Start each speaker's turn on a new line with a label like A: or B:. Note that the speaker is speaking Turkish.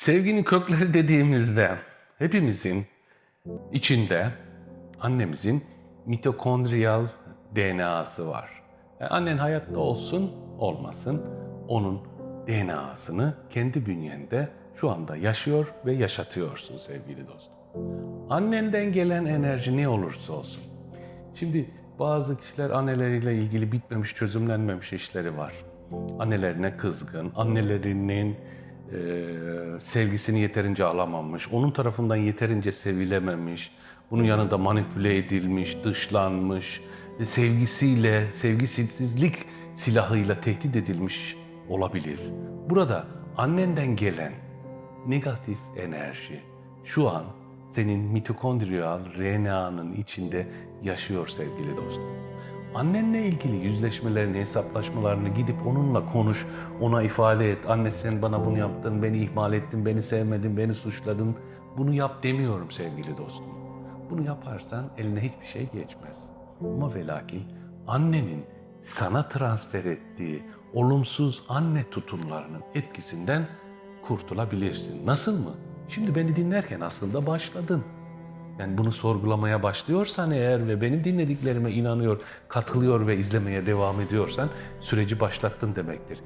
A: Sevginin kökleri dediğimizde hepimizin içinde annemizin mitokondriyal DNA'sı var. Yani annen hayatta olsun olmasın onun DNA'sını kendi bünyende şu anda yaşıyor ve yaşatıyorsun sevgili dostum. Annenden gelen enerji ne olursa olsun. Şimdi bazı kişiler anneleriyle ilgili bitmemiş, çözümlenmemiş işleri var. Annelerine kızgın, annelerinin e, sevgisini yeterince alamamış, onun tarafından yeterince sevilememiş, bunun yanında manipüle edilmiş, dışlanmış, sevgisiyle, sevgisizlik silahıyla tehdit edilmiş olabilir. Burada annenden gelen negatif enerji şu an senin mitokondriyal RNA'nın içinde yaşıyor sevgili dostum. Annenle ilgili yüzleşmelerini, hesaplaşmalarını gidip onunla konuş, ona ifade et. Anne sen bana bunu yaptın, beni ihmal ettin, beni sevmedin, beni suçladın. Bunu yap demiyorum sevgili dostum. Bunu yaparsan eline hiçbir şey geçmez. Ama ve lakin annenin sana transfer ettiği olumsuz anne tutumlarının etkisinden kurtulabilirsin. Nasıl mı? Şimdi beni dinlerken aslında başladın. Yani bunu sorgulamaya başlıyorsan eğer ve benim dinlediklerime inanıyor, katılıyor ve izlemeye devam ediyorsan süreci başlattın demektir.